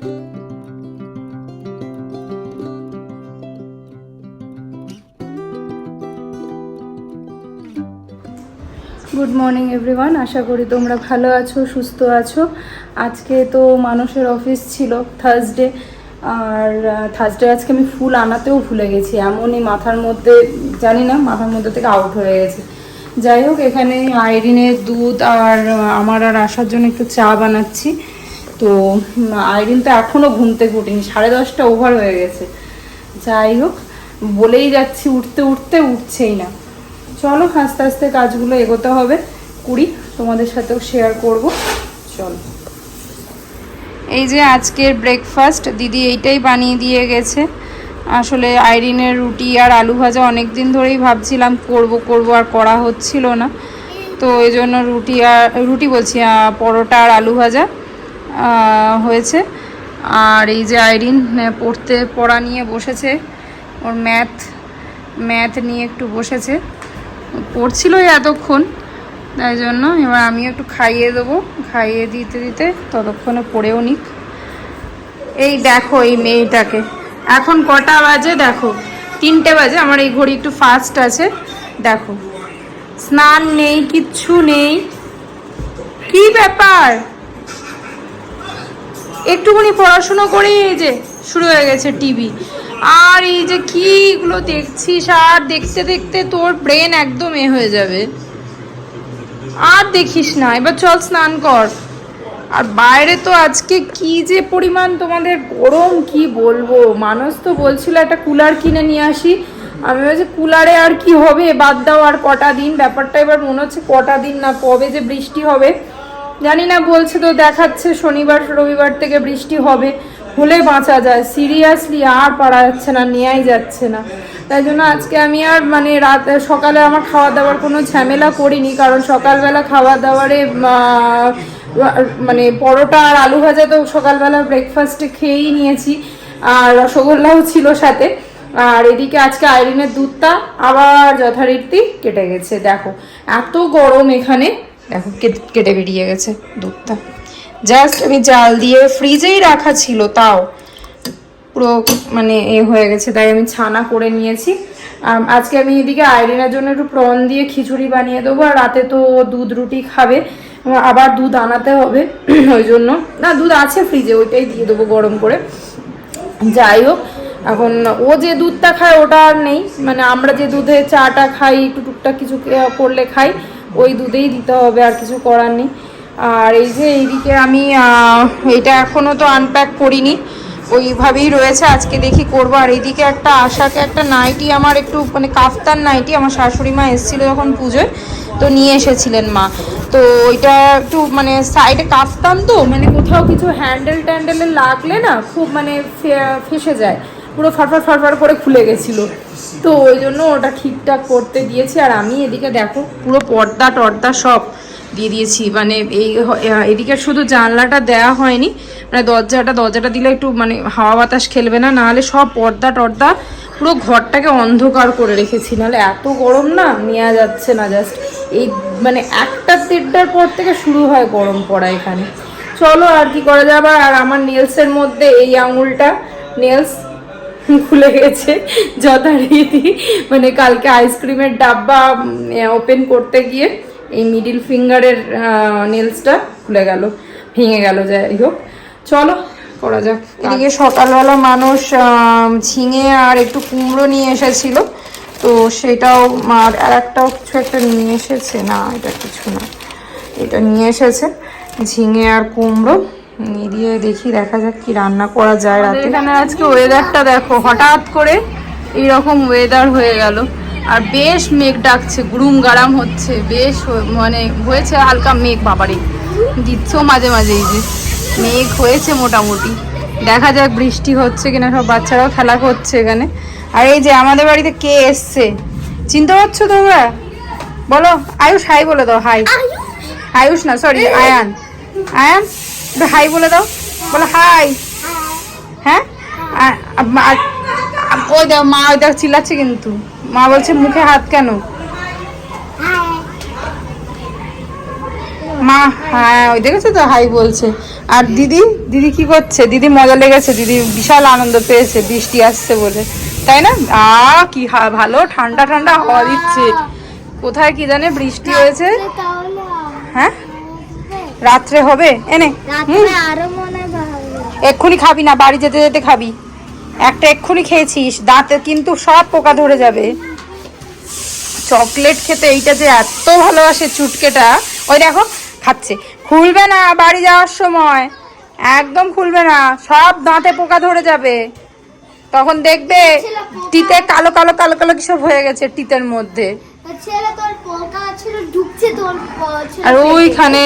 Good morning everyone আশা করি তোমরা ভালো আছো, সুস্থ আছো। আজকে তো মানুষের অফিস ছিল থার্সডে আর থার্সডে আজকে আমি ফুল আনাতেও ভুলে গেছি। এমনই মাথার মধ্যে, জানি না, মাথার মধ্যে থেকে আউট হয়ে গেছে। যাই হোক, এখানে আইরিনের দুধ আর আমার আর আসার জন্য একটু চা বানাচ্ছি। তো আইরিন তো এখনও ঘুমতে উঠিনি, সাড়ে দশটা ওভার হয়ে গেছে। যাই হোক, বলেই যাচ্ছি, উঠতে উঠতে উঠছেই না। চলো, আস্তে আস্তে কাজগুলো এগোতে হবে। কুড়ি, তোমাদের সাথেও শেয়ার করব। চলো। এই যে আজকের ব্রেকফাস্ট দিদি এইটাই বানিয়ে দিয়ে গেছে। আসলে আইরিনের রুটি আর আলু ভাজা অনেক দিন ধরেই ভাবছিলাম, করব করব, আর করা হচ্ছিল না। তো এই জন্য রুটি আর, রুটি বলছি পরোটা আর আলু ভাজা। হয়েছে। আর এই যে আইরিন পড়তে, পড়া নিয়ে বসেছে। ওর ম্যাথ ম্যাথ নিয়ে একটু বসেছে। পড়ছিলই এতক্ষণ, তাই জন্য এবার আমি একটু খাইয়ে দেবো। খাইয়ে দিতে দিতে ততক্ষণে পড়েও নিক। এই দেখো এই মেয়েটাকে। এখন কটা বাজে? দেখো, তিনটে বাজে। আমার এই ঘড়ি একটু ফাস্ট আছে। দেখো। স্নান নেই, কিচ্ছু নেই। কি ব্যাপার? একটুখানি পড়াশুনো করেই এই যে শুরু হয়ে গেছে টিভি। আর এই যে কি এগুলো দেখছিস? আর দেখতে দেখতে তোর ব্রেন একদম এ হয়ে যাবে। আর দেখিস না, এবার চল স্নান কর। আর বাইরে তো আজকে কি যে পরিমাণ তোমাদের গরম, কি বলব? মানুষ তো বলছিল একটা কুলার কিনে নিয়ে আসি। আমি বলছি, কুলারে আর কি হবে? বাদ দাও আর কটা দিন। ব্যাপারটা এবার মনে হচ্ছে কটা দিন না, কবে যে বৃষ্টি হবে। জানি না, বলছে তো দেখাচ্ছে, শনিবার, রবিবার থেকে বৃষ্টি হবে, হলে বাঁচা যায়। সিরিয়াসলি আর পারা যাচ্ছে না নেওয়াই যাচ্ছে না। তাই জন্য আজকে আমি আর মানে রাত, সকালে আমার খাওয়া দাওয়ার কোনো ঝামেলা করিনি, কারণ সকালবেলা খাওয়া দাওয়ারে মানে পরোটা আর আলু ভাজা তো সকালবেলা ব্রেকফাস্টে খেয়েই নিয়েছি, আর রসগোল্লাও ছিল সাথে। আর এদিকে আজকে আইরিনের দুধটা আবার যথারীতি কেটে গেছে। দেখো, এত গরম এখানে। দেখো, কেটে- বেরিয়ে গেছে দুধটা। জাস্ট আমি জাল দিয়ে ফ্রিজেই রাখা ছিল, তাও পুরো মানে এ হয়ে গেছে, তাই আমি ছানা করে নিয়েছি। আজকে আমি এদিকে আইরিনের জন্য একটু প্রন দিয়ে খিচুড়ি বানিয়ে দেবো, আর রাতে তো দুধ রুটি খাবে আবার দুধ আনাতে হবে, ওই জন্য। না, দুধ আছে ফ্রিজে ওইটাই দিয়ে দেবো গরম করে। যাই হোক, এখন ও যে দুধটা খায়, ওটা আর নেই। মানে আমরা যে দুধে চাটা খাই, একটু টুকটাক কিছু করলে খাই ওই দুধেই দিতে হবে, আর কিছু করার নেই। আর এই যে এইদিকে আমি এটা এখনও তো আনপ্যাক করিনি। ওইভাবেই রয়েছে, আজকে দেখি করব। আর এইদিকে একটা আশাকে একটা নাইটি আমার একটু মানে কাফতান নাইটি আমার শাশুড়ি মা এসেছিল যখন পুজোয়, তো নিয়ে এসেছিলেন মা। তো ওইটা একটু মানে সাইডে কাফতান তো মানে কোথাও কিছু হ্যান্ডেল ট্যান্ডেলে লাগলে না খুব মানে ফেসে যায়। পুরো ফাটফাট ফাটফাট করে খুলে গেছিল। তো ওই জন্য ওটা ঠিকঠাক করতে দিয়েছি। আর আমি এদিকে দেখো, পুরো পর্দা টর্দা সব দিয়ে দিয়েছি। মানে এই এদিকে শুধু জানলাটা দেয়া হয়নি মানে দরজাটা দরজাটা দিলে একটু মানে হাওয়া বাতাস খেলবে না, নাহলে সব পর্দা টর্দা পুরো ঘরটাকে অন্ধকার করে রেখেছি। নাহলে এত গরম না নেওয়া যাচ্ছে না জাস্ট এই মানে একটা দেড়টার পর থেকে শুরু হয় গরম পড়া এখানে। চলো আর কি করা যাবে? আর আমার নেলসের মধ্যে এই আঙুলটা নেলস খুলে গেছে যথারীতি মানে কালকে আইসক্রিমের ডাব্বা ওপেন করতে গিয়ে এই মিডিল ফিঙ্গারের নেলসটা খুলে গেল ভেঙে গেল যাই হোক। চলো করা যাক। এদিকে সকালবেলা মানুষ ঝিঙে আর একটু কুমড়ো নিয়ে এসেছিল। তো সেটাও আর আর একটাও কিছু একটা নিয়ে এসেছে। না এটা কিছু না। এটা নিয়ে এসেছে। ঝিঙে আর কুমড়ো। দিয়ে দেখি দেখা যাক কি রান্না করা যায় রাতে। এখানে আজকে ওয়েদারটা দেখো হঠাৎ করে এইরকম ওয়েদার হয়ে গেল। আর বেশ মেঘ ডাকছে গুরুম গারাম হচ্ছে বেশ মানে হয়েছে হালকা মেঘ বাবারে। দিচ্ছেও মাঝে মাঝে এই যে মেঘ হয়েছে মোটামুটি। দেখা যাক বৃষ্টি হচ্ছে কিনা সব বাচ্চারাও খেলা করছে এখানে। আর এই যে আমাদের বাড়িতে কে এসছে? চিনতে পারছ তোমরা? বলো আয়ুষ হাই বলে দাও হাই। আয়ুষ? না সরি আয়ান। আয়ান? হাই বলে দাও। বলো হাই। হ্যাঁ? ওই দাও মা ওই দাও চিল্লাচ্ছে কিন্তু। মা বলছে মুখে হাত কেন? মা হ্যাঁ ওই দেখেছ তো হাই বলছে। আর দিদি দিদি কি করছে? দিদি মজা লেগেছে দিদি বিশাল আনন্দ পেয়েছে বৃষ্টি আসছে বলে। তাই না? আ কি ভালো ঠান্ডা ঠান্ডা হাওয়া দিচ্ছে। কোথায় কি জানে বৃষ্টি হয়েছে? হ্যাঁ? রাত্রে হবে? এনে এক্ষুনি খাবি না বাড়ি যেতে যেতে খাবি। একটা এক্ষুনি খেয়েছিস দাঁতে কিন্তু সব পোকা ধরে যাবে। চকলেট খেতে এইটা যে এত ভালোবাসে চুটকেটা ওই দেখো খাচ্ছে। খুলবে না বাড়ি যাওয়ার সময়। একদম খুলবে না সব দাঁতে পোকা ধরে যাবে। তখন দেখবে টিতে কালো কালো কালো কালো কি সব হয়ে গেছে টিতের মধ্যে। আর ওইখানে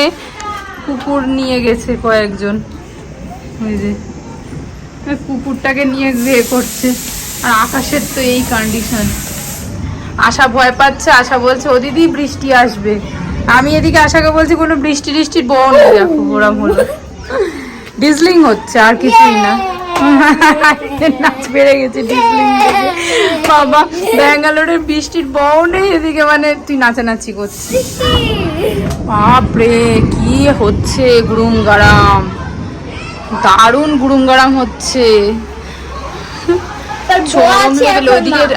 কুকুর নিয়ে গেছে কয়েকজন। ওই যে কুকুরটাকে নিয়ে বিয়ে করছে। আর আকাশের তো এই কন্ডিশন আশা ভয় পাচ্ছে, আশা বলছে, ও দিদি, বৃষ্টি আসবে। আমি এদিকে আশাকে বলছি, কোনো বৃষ্টি টিষ্টির বউ নেই। দেখো ওরম ডিজলিং হচ্ছে, আর কিছুই না। নাচ বেড়ে গেছে ডিজলিং বাবা ব্যাঙ্গালোরের বৃষ্টির বউ নেই, এদিকে মানে তুই নাচানাচি করছিস। বাপরে কি হচ্ছে গুরুম গারাম দারুণ গুরুম গারাম হচ্ছে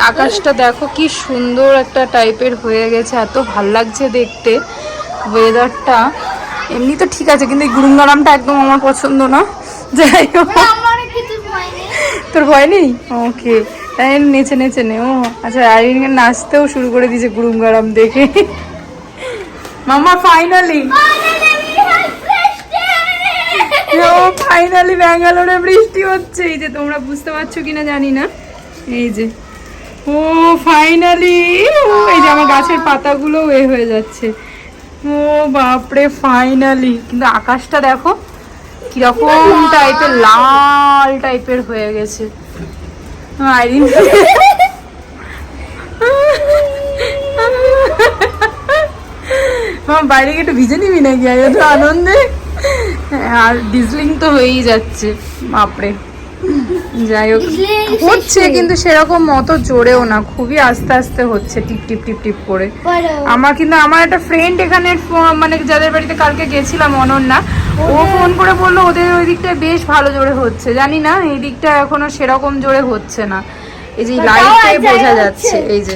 আকাশটা দেখো কি সুন্দর একটা টাইপের হয়ে গেছে এত ভালো লাগছে দেখতে ওয়েদারটা এমনি তো ঠিক আছে কিন্তু এই গুরুম গারামটা একদম আমার পছন্দ না যাই হোক তোর ভয় নেই ওকে তাই নেচে নেচে নে ও আচ্ছা আইরিনকে নাচতেও শুরু করে দিয়েছে গুরুম গারাম দেখে মামা ফাইনালি ফাইনালি ব্যাঙ্গালোরে বৃষ্টি হচ্ছে। এই যে তোমরা বুঝতে পারছ কিনা জানি না। এই যে। ও ফাইনালি এই যে আমার গাছের পাতাগুলো এ হয়ে যাচ্ছে। ও বাপরে ফাইনালি কিন্তু আকাশটা দেখো কীরকম টাইপের লাল টাইপের হয়ে গেছে। আইরিন বাইরে গিয়ে একটু ভিজে নিবি নাকি? এত আনন্দে? আর ডিজলিং তো হয়েই যাচ্ছে বাপরে। যাই হোক হচ্ছে কিন্তু সেরকম মতো জোরেও না খুবই আস্তে আস্তে হচ্ছে টিপ টিপ টিপ টিপ করে। আমার কিন্তু আমার একটা ফ্রেন্ড এখানে মানে যাদের বাড়িতে কালকে গেছিলাম অনন্যা ও ফোন করে বলল ওদের ওই দিকটায় বেশ ভালো জোরে হচ্ছে। জানি না এই দিকটা এখনও সেরকম জোরে হচ্ছে না। এই যে তাও লাইটে এক বোঝা যাচ্ছে এই যে।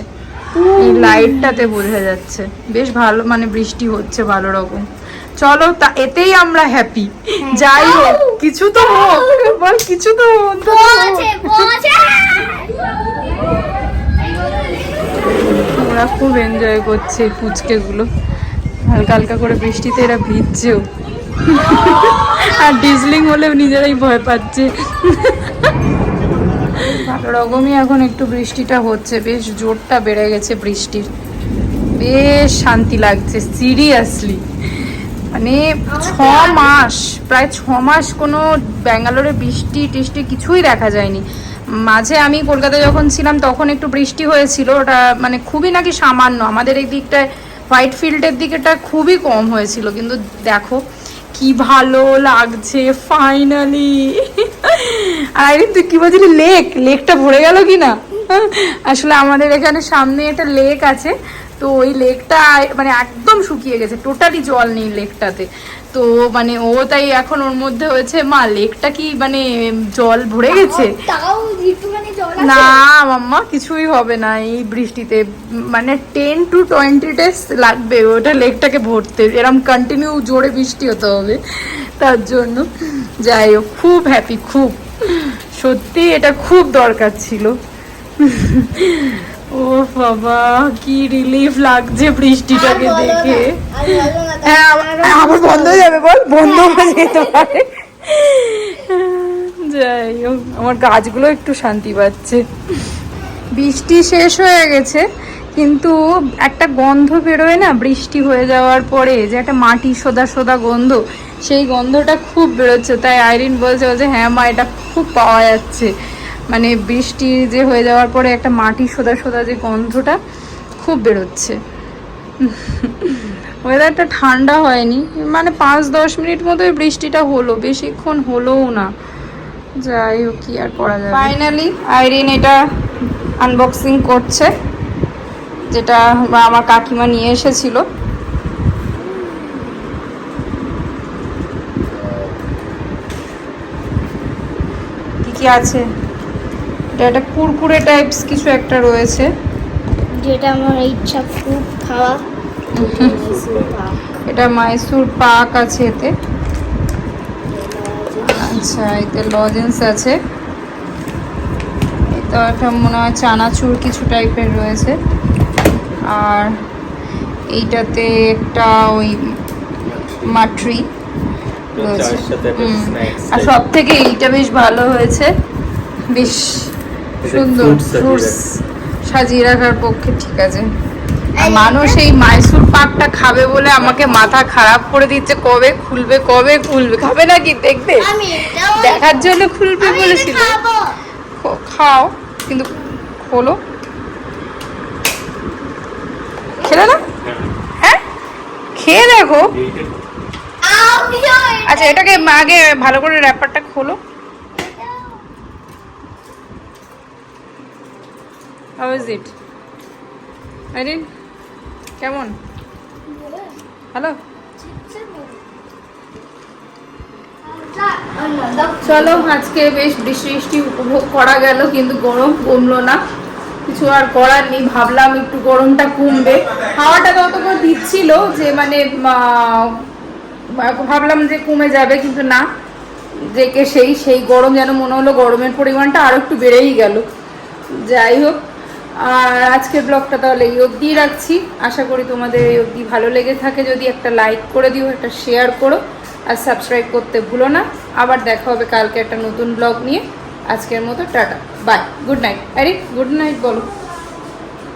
এই লাইটটাতে বোঝা যাচ্ছে। বেশ ভালো মানে বৃষ্টি হচ্ছে ভালো রকম। চলো তা এতেই আমরা হ্যাপি যাই হোক কিছু তো হোক বল কিছু তো ওরা খুব এনজয় করছে এই পুচকেগুলো। হালকা হালকা করে বৃষ্টিতে এরা ভিজছেও। আর ডিজলিং হলেও নিজেরাই ভয় পাচ্ছে। রকমই এখন একটু বৃষ্টিটা হচ্ছে। বেশ জোরটা বেড়ে গেছে বৃষ্টির। বেশ শান্তি লাগছে সিরিয়াসলি মানে ছ মাস, প্রায় ছ মাস কোনো ব্যাঙ্গালোরে বৃষ্টি টিষ্টি কিছুই দেখা যায়নি। মাঝে আমি কলকাতায় যখন ছিলাম, তখন একটু বৃষ্টি হয়েছিল। ওটা মানে খুবই নাকি সামান্য। আমাদের এই দিকটায়, হোয়াইট ফিল্ডের দিকেটা খুবই কম হয়েছিল। কিন্তু দেখো কি ভালো লাগছে ফাইনালি আর তুই কি বলছিলি লেক লেকটা ভরে গেল কি না আসলে আমাদের এখানে সামনে একটা লেক আছে। তো ওই লেকটা মানে একদম শুকিয়ে গেছে টোটালি জল নেই লেকটাতে। তো মানে ও তাই এখন ওর মধ্যে হয়েছে মা লেকটা কি মানে জল ভরে গেছে? না মাম্মা কিছুই হবে না এই বৃষ্টিতে। মানে টেন টু টোয়েন্টি ডেজ লাগবে ওটা লেকটাকে ভরতে। এরম কন্টিনিউ জোরে বৃষ্টি হতে হবে। তার জন্য যাই হোক খুব হ্যাপি খুব। সত্যি এটা খুব দরকার ছিল। ও বাবা কি রিলিফ লাগছে বৃষ্টিটাকে দেখে। হ্যাঁ আবার বন্ধ হয়ে যাবে বল বন্ধ হয়ে যেতে পারে। যাই হোক আমার গাছগুলো একটু শান্তি পাচ্ছে। বৃষ্টি শেষ হয়ে গেছে কিন্তু একটা গন্ধ বেরোয় না বৃষ্টি হয়ে যাওয়ার পরে যে একটা মাটি সোদা সোদা গন্ধ সেই গন্ধটা খুব বেরোচ্ছে। তাই আইরিন বলছে বলছে হ্যাঁ মা এটা খুব পাওয়া যাচ্ছে। মানে বৃষ্টি যে হয়ে যাওয়ার পরে একটা মাটি সোদা সোদা যে গন্ধটা খুব বেরোচ্ছে। ওয়েদারটা ঠান্ডা হয়নি। মানে পাঁচ, দশ মিনিট মতোই বৃষ্টিটা হলো। বেশিক্ষণ হলোও না। যাই হোক, কি আর করা যাবে? ফাইনালি আইরিন এটা আনবক্সিং করছে, যেটা আমার কাকিমা নিয়ে এসেছিল। কি কি আছে? এটা একটা কুরকুরে টাইপস কিছু একটা রয়েছে। যেটা আমার ইচ্ছা খুব খাওয়া। এটা মাইসুর পাক আছে এতে। আচ্ছা এতে লজেন্স আছে। এটা একটা মনে হয় চানাচুর কিছু টাইপের রয়েছে। আর এইটাতে একটা ওই মাট্রি রয়েছে। আর সব থেকে এইটা বেশ ভালো হয়েছে। বেশ সুন্দর ফ্রুটস সাজিয়ে রাখার পক্ষে ঠিক আছে। মানুষ এই মাইসুর পাকটা খাবে বলে আমাকে মাথা খারাপ করে দিচ্ছে। কবে খুলবে কবে খুলবে? খাবে নাকি? দেখবে? দেখার জন্য খুলবে বলেছিল। খাও কিন্তু খোলো। খেলে না? হ্যাঁ? খেয়ে দেখো। আচ্ছা এটাকে আগে ভালো করে র্যাপারটা খোলো। হাউ ইজ ইট আইরিন কেমন হ্যালো চলো, আজকে বেশ বৃষ্টি বৃষ্টি উপভোগ করা গেল, কিন্তু গরম কমলো না। কিছু আর করার নেই, ভাবলাম একটু গরমটা কমবে। হাওয়াটা ততক্ষণ দিচ্ছিল যে মানে ভাবলাম যে কমে যাবে, কিন্তু না। যে সেই সেই গরম যেন মনে হলো গরমের পরিমাণটা আরও একটু বেড়েই গেল। যাই হোক আর আজকের ব্লগটা তাহলে এই অবধিই রাখছি। আশা করি তোমাদের এই অবধি ভালো লেগে থাকে। যদি একটা লাইক করে দিও একটা শেয়ার করো আর সাবস্ক্রাইব করতে ভুলো না। আবার দেখা হবে কালকে একটা নতুন ব্লগ নিয়ে। আজকের মতো টাটা। বাই গুড নাইট আরে গুড নাইট বলো।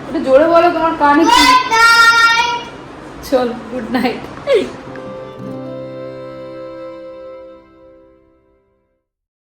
একটু জোরে বলো তোমার কানে কি? চল গুড নাইট